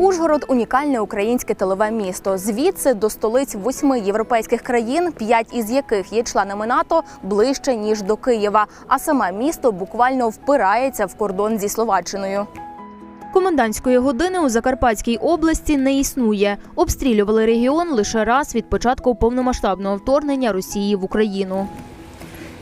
Ужгород унікальне українське тилове місто. Звідси до столиць восьми європейських країн, п'ять із яких є членами НАТО, ближче ніж до Києва. А саме місто буквально впирається в кордон зі Словаччиною. Комендантської години у Закарпатській області не існує. Обстрілювали регіон лише раз від початку повномасштабного вторгнення Росії в Україну.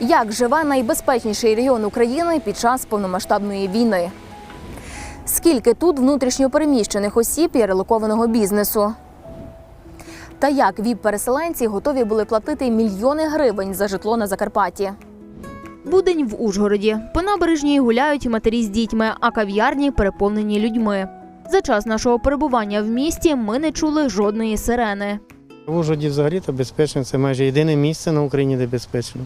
Як живе найбезпечніший регіон України під час повномасштабної війни? Скільки тут внутрішньопереміщених осіб і релокованого бізнесу? Та як віп-переселенці готові були платити мільйони гривень за житло на Закарпатті? Будень в Ужгороді. По набережній гуляють матері з дітьми, а кав'ярні переповнені людьми. За час нашого перебування в місті ми не чули жодної сирени. В Ужгороді взагалі то безпечно, це майже єдине місце на Україні, де безпечно.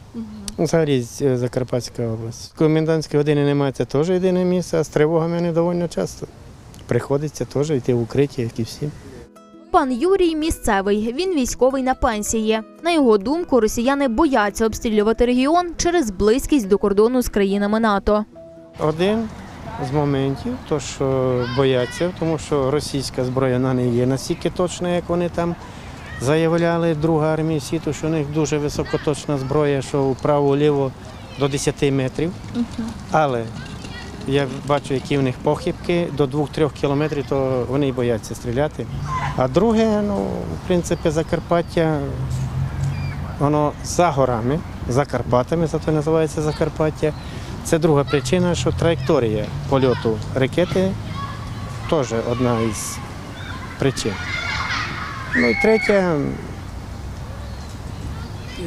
Взагалі е, Закарпатська область. Комендантської години немає, це теж єдине місце, а з тривогами не доволі часто. Приходиться теж йти в укриття, як і всі. Пан Юрій місцевий. Він військовий на пенсії. На його думку, росіяни бояться обстрілювати регіон через близькість до кордону з країнами НАТО. Один з моментів, то що бояться, тому що російська зброя вона не є настільки точна, як вони там заявляли, друга армія світу, що у них дуже високоточна зброя, що вправо-ліво до 10 метрів. Але я бачу, які в них похибки до 2-3 кілометрів, то вони й бояться стріляти. А друге, ну, в принципі, Закарпаття, воно за горами, за Карпатами, зато називається Закарпаття. Це друга причина, що траєкторія польоту ракети теж одна із причин. Ну і третя,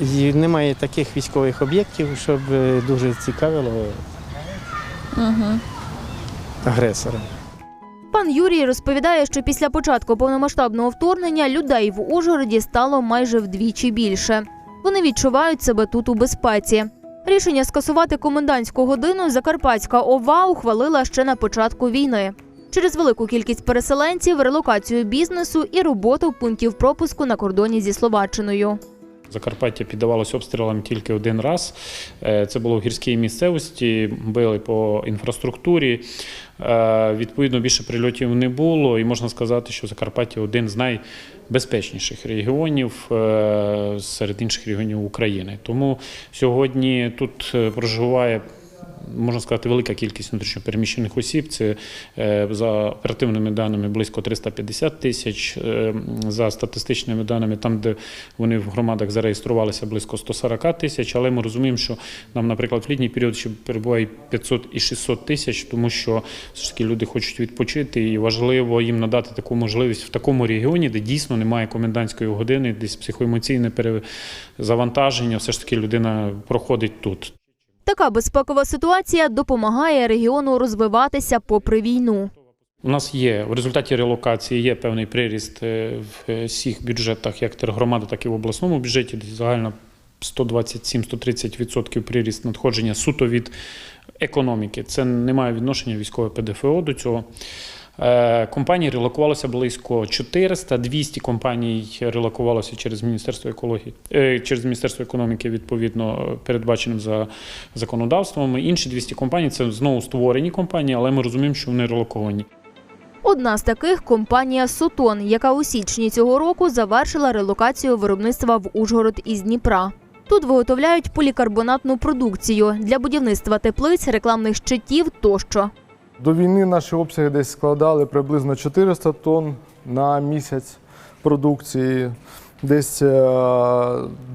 і немає таких військових об'єктів, щоб е, дуже цікавило агресора. Пан Юрій розповідає, що після початку повномасштабного вторгнення людей в Ужгороді стало майже вдвічі більше. Вони відчувають себе тут у безпеці. Рішення скасувати комендантську годину Закарпатська ОВА ухвалила ще на початку війни. Через велику кількість переселенців, релокацію бізнесу і роботу пунктів пропуску на кордоні зі Словаччиною. Закарпаття піддавалося обстрілам тільки один раз. Е, Це було в гірській місцевості, били по інфраструктурі. Е, Відповідно, більше прильотів не було, і можна сказати, що Закарпаття один з найбезпечніших регіонів е, серед інших регіонів України. Тому сьогодні тут проживає. Можна сказати, велика кількість внутрішньопереміщених осіб. Це е, за оперативними даними близько 350 тисяч. е, За статистичними даними, там, де вони в громадах зареєструвалися близько 140 тисяч. Але ми розуміємо, що нам, наприклад, в літній період ще перебуває 500 і 600 тисяч, тому що все ж таки люди хочуть відпочити, і важливо їм надати таку можливість в такому регіоні, де дійсно немає комендантської години, десь психоемоційне перезавантаження. Все ж таки людина проходить тут. Така безпекова ситуація допомагає регіону розвиватися попри війну. У нас є в результаті релокації є певний приріст е, в всіх бюджетах, як тергромади, так і в обласному бюджеті. Загально 127-130% приріст надходження суто від економіки. Це не має відношення військове ПДФО до цього. Е, Компаній релокувалося близько 400, 200 компаній релокувалося через Міністерство екології, е, через Міністерство економіки, відповідно, передбаченим за законодавством. Інші 200 компаній це знову створені компанії, але ми розуміємо, що вони релоковані. Одна з таких компанія Сотон, яка у січні цього року завершила релокацію виробництва в Ужгород із Дніпра. Тут виготовляють полікарбонатну продукцію для будівництва теплиць, рекламних щитів тощо. До війни наші обсяги десь складали приблизно 400 тонн на місяць продукції. Десь е,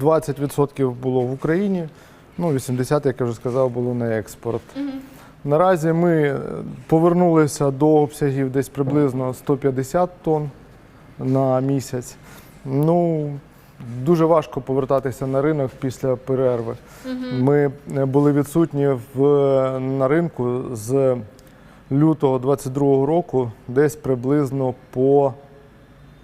20% було в Україні, ну 80%, як я вже сказав, було на експорт. Наразі ми повернулися до обсягів десь приблизно 150 тонн на місяць. Ну, дуже важко повертатися на ринок після перерви. Ми е, були відсутні в, на ринку з лютого 22-го року, десь приблизно по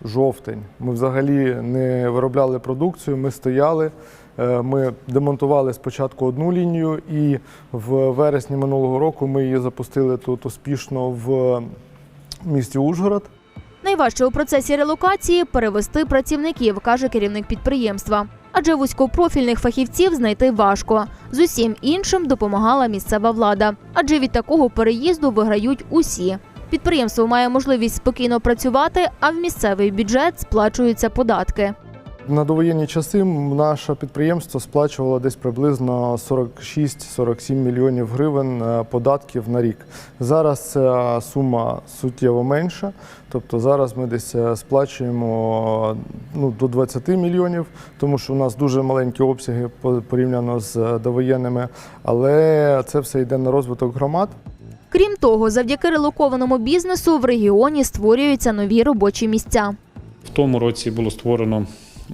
жовтень. Ми взагалі не виробляли продукцію, ми стояли. е, Ми демонтували спочатку одну лінію, і в вересні минулого року ми її запустили тут успішно в місті Ужгород. Найважче у процесі релокації перевести працівників, каже керівник підприємства. Адже вузькопрофільних фахівців знайти важко. З усім іншим допомагала місцева влада. Адже від такого переїзду виграють усі. Підприємство має можливість спокійно працювати, а в місцевий бюджет сплачуються податки. На довоєнні часи наше підприємство сплачувало десь приблизно 46-47 мільйонів гривень е, податків на рік. Зараз ця сума суттєво менша. Тобто зараз ми десь е, сплачуємо ну, до 20 мільйонів, тому що у нас дуже маленькі обсяги порівняно з е, довоєнними, але це все йде на розвиток громад. Крім того, завдяки релокованому бізнесу в регіоні створюються нові робочі місця. В тому році було створено. Е,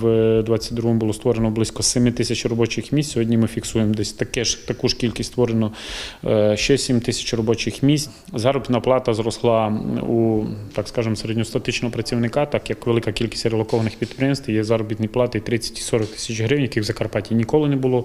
В 22-му було створено близько 7 тисяч робочих місць. Сьогодні ми фіксуємо десь таке ж таку ж кількість створено е, ще 7 тисяч робочих місць. Заробітна плата зросла у так скажемо середньостатичного працівника, так як велика кількість релокованих підприємств є заробітні плати 30 і 40 тисяч гривень, яких в Закарпатті ніколи не було.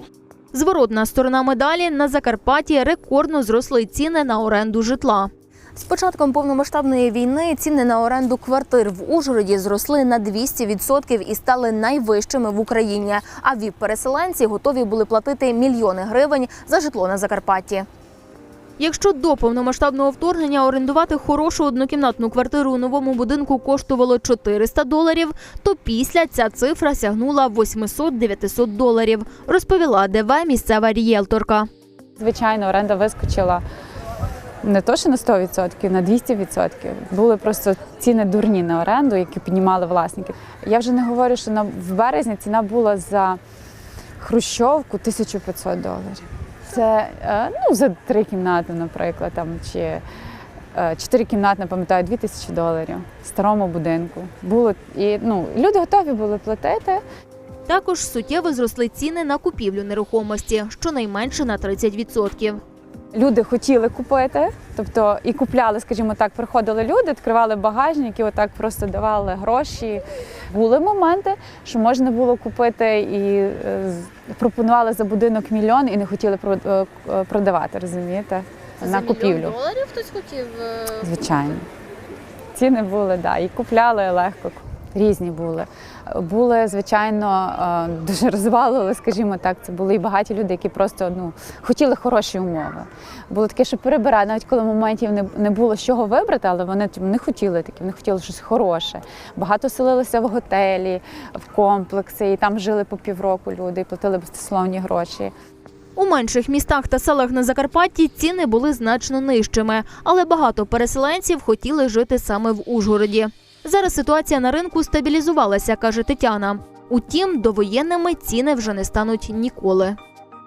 Зворотна сторона медалі на Закарпатті рекордно зросли ціни на оренду житла. З початком повномасштабної війни ціни на оренду квартир в Ужгороді зросли на 200% і стали найвищими в Україні. А ВІП-переселенці готові були платити мільйони гривень за житло на Закарпатті. Якщо до повномасштабного вторгнення орендувати хорошу однокімнатну квартиру у новому будинку коштувало 400 доларів, то після ця цифра сягнула 800-900 доларів, розповіла ДВ місцева рієлторка. Звичайно, оренда вискочила не то, що на 100%, на 200%. Були просто ціни дурні на оренду, які піднімали власники. Я вже не говорю, що на, в березні ціна була за хрущовку 1500 доларів. Це е, ну, за три кімнати, наприклад, там, чи е, чотири кімнати, пам'ятаю, 2000 доларів в старому будинку. Було, і, ну, люди готові були платити. Також суттєво зросли ціни на купівлю нерухомості, щонайменше на 30%. Люди хотіли купити, тобто і купляли, скажімо так, приходили люди, відкривали багажник і отак просто давали гроші. Були моменти, що можна було купити і е, пропонували за будинок мільйон і не хотіли е, е, продавати, розумієте? на купівлю. доларів хтось хотів. Звичайно. Ціни були, да, і купляли легко. Різні були. Були, звичайно, е, дуже розвалили, скажімо так. Це були і багаті люди, які просто ну, хотіли хороші умови. Було таке, що перебирали, навіть коли моментів не, не було з чого вибрати, але вони не хотіли такі, вони хотіли щось хороше. Багато селилися в готелі, в комплекси, і там жили по півроку люди і платили безсловні гроші. У менших містах та селах на Закарпатті ціни були значно нижчими, але багато переселенців хотіли жити саме в Ужгороді. Зараз ситуація на ринку стабілізувалася, каже Тетяна. Утім, довоєнними ціни вже не стануть ніколи.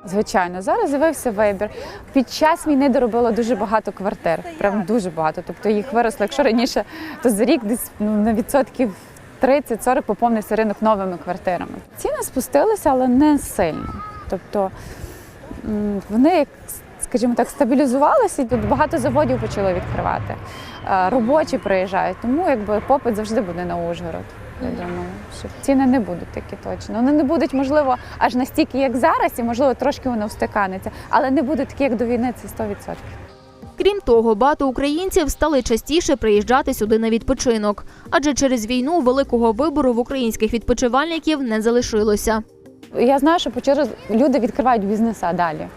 Звичайно, зараз з'явився вибір. Під час війни доробило дуже багато квартир, прям дуже багато. Тобто їх виросло. Якщо раніше, то за рік десь ну, на відсотків 30-40 поповнився ринок новими квартирами. Ціни спустилися, але не сильно. Тобто вони, як, скажімо так, стабілізувалися, і тут багато заводів почали відкривати. Е, Робочі приїжджають, тому якби попит завжди буде на Ужгород. Я думаю, що ціни не будуть такі точно. Вони не будуть, можливо, аж настільки, як зараз, і можливо трошки воно встиканеться, але не будуть такі, як до війни, це 100%. Крім того, багато українців стали частіше приїжджати сюди на відпочинок, адже через війну великого вибору в українських відпочивальників не залишилося. Я знаю, що люди відкривають бізнеса далі.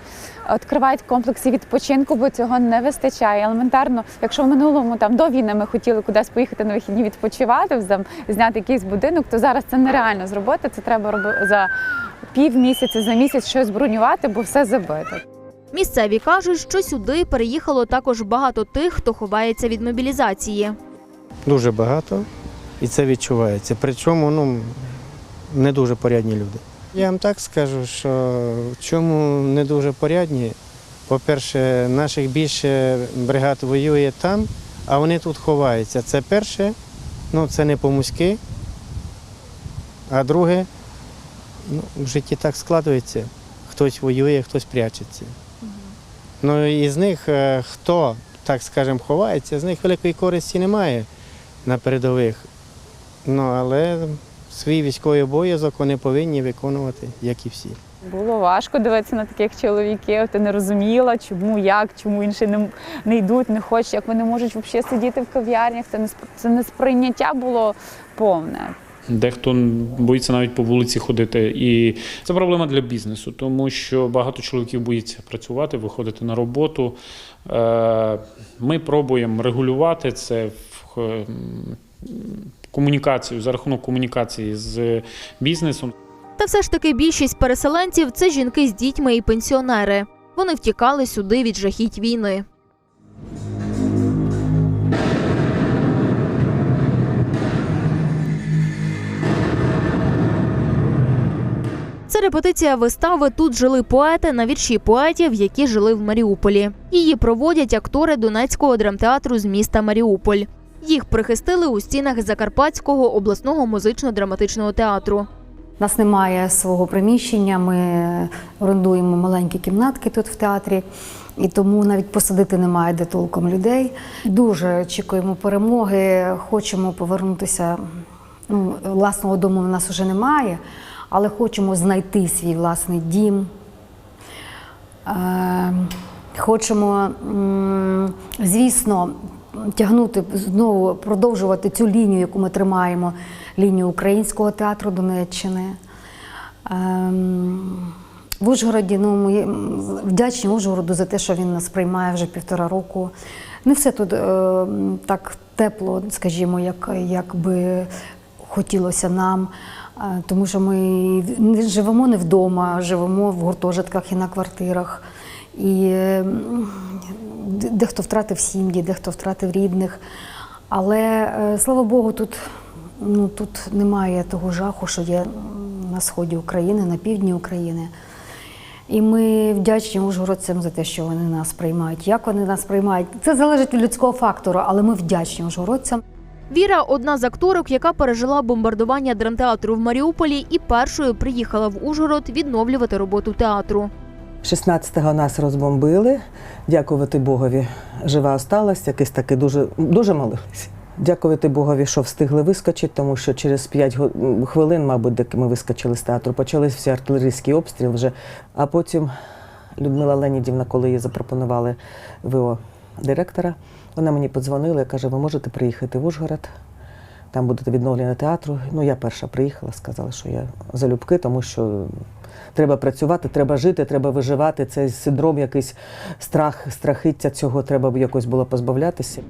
Відкривають комплекси відпочинку, бо цього не вистачає. Елементарно, якщо в минулому там до війни ми хотіли кудись поїхати на вихідні відпочивати, там, зняти якийсь будинок, то зараз це нереально зробити. Це треба робити за півмісяця, за місяць щось бронювати, бо все забито. Місцеві кажуть, що сюди переїхало також багато тих, хто ховається від мобілізації. Дуже багато, і це відчувається. Причому ну, не дуже порядні люди. Я вам так скажу, що в чому не дуже порядні. По-перше, наших більше бригад воює там, а вони тут ховаються. Це перше, ну це не по-муськи. А друге, ну, в житті так складується. Хтось воює, хтось прячеться. Ну і з них е, хто, так скажемо, ховається, з них великої користі немає на передових. Ну, але свій військовий обов'язок вони повинні виконувати, як і всі. Було важко дивитися на таких чоловіків. Ти не розуміла, чому, як, чому інші не, не йдуть, не хочуть, як вони можуть взагалі сидіти в кав'ярнях. Це не це несприйняття було повне. Дехто боїться навіть по вулиці ходити. І це проблема для бізнесу, тому що багато чоловіків боїться працювати, виходити на роботу. Е, Ми пробуємо регулювати це в комунікацію за рахунок комунікації з бізнесом. Та все ж таки більшість переселенців це жінки з дітьми і пенсіонери. Вони втікали сюди від жахіть війни. Це репетиція вистави Тут жили поети на вірші поетів, які жили в Маріуполі. Її проводять актори Донецького драмтеатру з міста Маріуполь. Їх прихистили у стінах Закарпатського обласного музично-драматичного театру. У нас немає свого приміщення, ми орендуємо маленькі кімнатки тут в театрі, і тому навіть посадити немає де толком людей. Дуже очікуємо перемоги, хочемо повернутися. Ну, власного дому в нас вже немає, але хочемо знайти свій власний дім. Е, Хочемо, звісно, тягнути знову продовжувати цю лінію, яку ми тримаємо, лінію українського театру Донеччини. Ем, В Ужгороді ну, ми вдячні Ужгороду за те, що він нас приймає вже півтора року. Не все тут е, так тепло, скажімо, як, як би хотілося нам. Е, Тому що ми живемо не вдома, живемо в гуртожитках і на квартирах. І дехто втратив сім'ї, дехто втратив рідних. Але е, слава Богу, тут, ну, тут немає того жаху, що є на сході України, на півдні України. І ми вдячні ужгородцям за те, що вони нас приймають. Як вони нас приймають? Це залежить від людського фактору, але ми вдячні ужгородцям. Віра одна з акторок, яка пережила бомбардування драмтеатру в Маріуполі і першою приїхала в Ужгород відновлювати роботу театру. 16-го нас розбомбили. Дякувати Богові. Жива осталась, якийсь таки дуже, дуже молились. Дякувати Богові, що встигли вискочити, тому що через 5 хвилин, мабуть, де ми вискочили з театру, почались всі артилерійські обстріли вже. А потім Людмила Леонідівна, коли їй запропонували ВО директора, вона мені подзвонила і каже: ви можете приїхати в Ужгород, там буде відновлення театру. Ну, я перша приїхала, сказала, що я залюбки, тому що треба працювати, треба жити, треба виживати. Цей синдром, якийсь страх, страхиття цього треба якось було позбавлятися.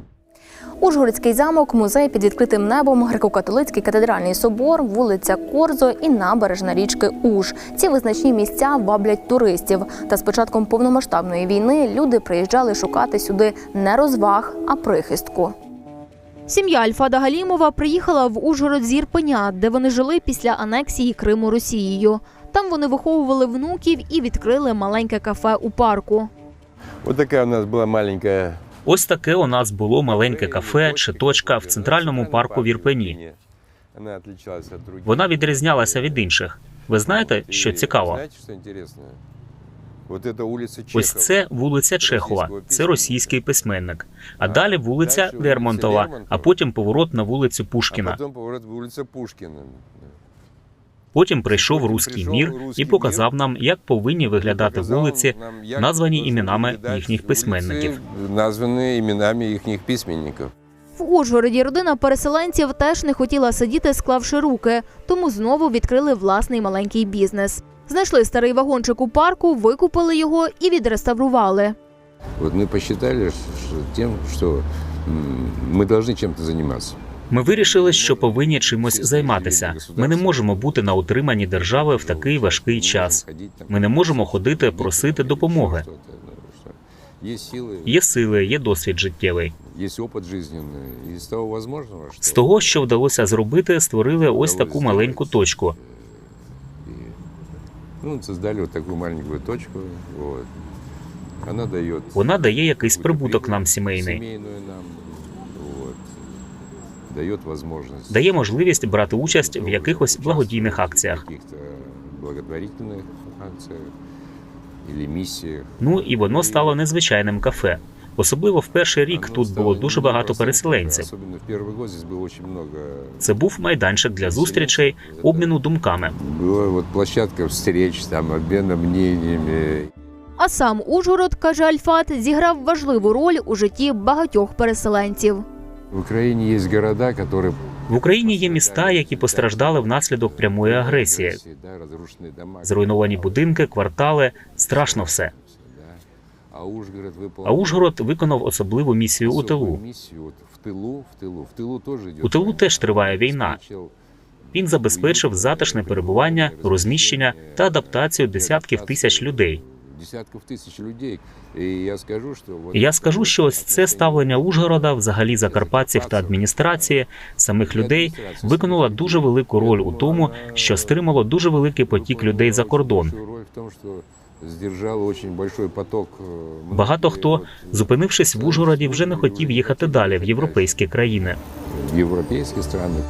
Ужгородський замок, музей під відкритим небом, греко-католицький катедральний собор, вулиця Корзо і набережна річки Уж. Ці визначні місця ваблять туристів. Та з початком повномасштабної війни люди приїжджали шукати сюди не розваг, а прихистку. Сім'я Альфада Галімова приїхала в Ужгород з Ірпеня, де вони жили після анексії Криму Росією. Там вони виховували внуків і відкрили маленьке кафе у парку. Вот такая у нас была маленькая Ось таке у нас було маленьке кафе чи точка в центральному парку в Ірпені. Она отличалась. Вона відрізнялася від інших. Ви знаєте, що цікаво? Ось це вулиця Чехова, це російський письменник. А далі вулиця Лермонтова, а потім поворот на вулицю Пушкіна. потом поворот в улица Пушкина. Потім прийшов Потім руський прийшов мір руський і показав мір. нам, як повинні виглядати Показал вулиці, нам, як названі должны іменами виглядати їхніх вулиці, письменників. Названі іменами їхніх письменників. В Ужгороді родина переселенців теж не хотіла сидіти, склавши руки, тому знову відкрили власний маленький бізнес. Знайшли старий вагончик у парку, викупили його і відреставрували. Вот мы посчитали что тем, что м, мы должны чем-то заниматься. Ми вирішили, що повинні чимось займатися. Ми не можемо бути на утриманні держави в такий важкий час. Ми не можемо ходити просити допомоги. Є сили, Є досвід життєвий. з того що вдалося зробити, створили ось таку маленьку точку. Ну, создали вот такую маленькую точку. Вона дає якийсь прибуток нам сімейний, дає можливість брати участь в якихось благодійних акціях. Каких-то благотворительных акциях или миссиях. Ну і воно стало незвичайним кафе. Особливо в перший рік Оно тут стало було дуже багато непростым, переселенців. Особенно в первый год здесь было очень много... Це був майданчик для зустрічей, обміну думками. Была вот площадка встреч, там, обмена мнениями. А сам Ужгород, каже Альфат, зіграв важливу роль у житті багатьох переселенців. В Украине есть города, которые В Україні є міста, які постраждали внаслідок прямої агресії. Да, разрушенные дома. Зруйновані будинки, квартали страшно все. А Ужгород выполнил А Ужгород виконав особливу місію у тилу. особую миссию вот в тылу, в тылу, в тылу тоже идет. У тилу теж триває війна. Він забезпечив затишне перебування, розміщення та адаптацію десятків тисяч людей. Десятків тисяч людей. І я скажу, що я скажу, що ось це ставлення Ужгорода, взагалі закарпатців та адміністрації самих людей виконало дуже велику роль у тому, що стримало дуже великий потік людей за кордон. здержало очень большой поток. э, Багато хто, зупинившись в Ужгороді, вже не хотів їхати далі в європейські країни. європейські страни.